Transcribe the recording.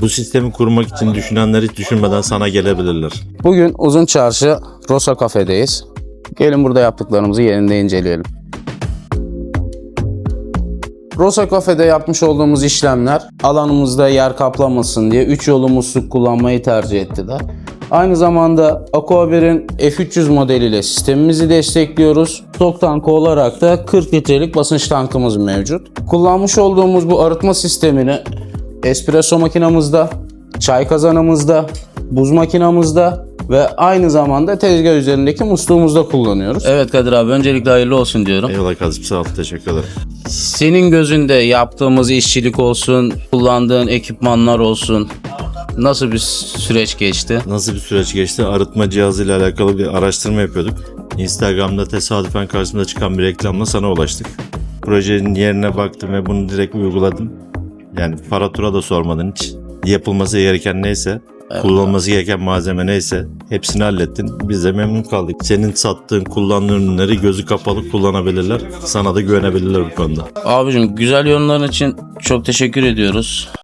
Bu sistemi kurmak için düşünenler hiç düşünmeden sana gelebilirler. Bugün Uzun Çarşı Rosa Kafe'deyiz. Gelin burada yaptıklarımızı yerinde inceleyelim. Rosa Kafe'de yapmış olduğumuz işlemler alanımızda yer kaplamasın diye 3 yolu musluk kullanmayı tercih ettiler. Aynı zamanda Aquaber'in F300 modeliyle sistemimizi destekliyoruz. Stok tankı olarak da 40 litrelik basınç tankımız mevcut. Kullanmış olduğumuz bu arıtma sistemini espresso makinamızda, çay kazanımızda, buz makinamızda ve aynı zamanda tezgah üzerindeki musluğumuzda kullanıyoruz. Evet Kadir abi öncelikle hayırlı olsun diyorum. Eyvallah Kazım sağ ol teşekkür ederim. Senin gözünde yaptığımız işçilik olsun, kullandığın ekipmanlar olsun nasıl bir süreç geçti? Nasıl bir süreç geçti? Arıtma cihazıyla alakalı bir araştırma yapıyorduk. Instagram'da tesadüfen karşımda çıkan bir reklamla sana ulaştık. Projenin yerine baktım ve bunu direkt uyguladım. Yani paratura da sormadın hiç. Yapılması gereken neyse, kullanılması gereken malzeme neyse hepsini hallettin. Biz de memnun kaldık. Senin sattığın, kullandığın ürünleri gözü kapalı kullanabilirler. Sana da güvenebilirler bu konuda. Abicim güzel yorumların için çok teşekkür ediyoruz.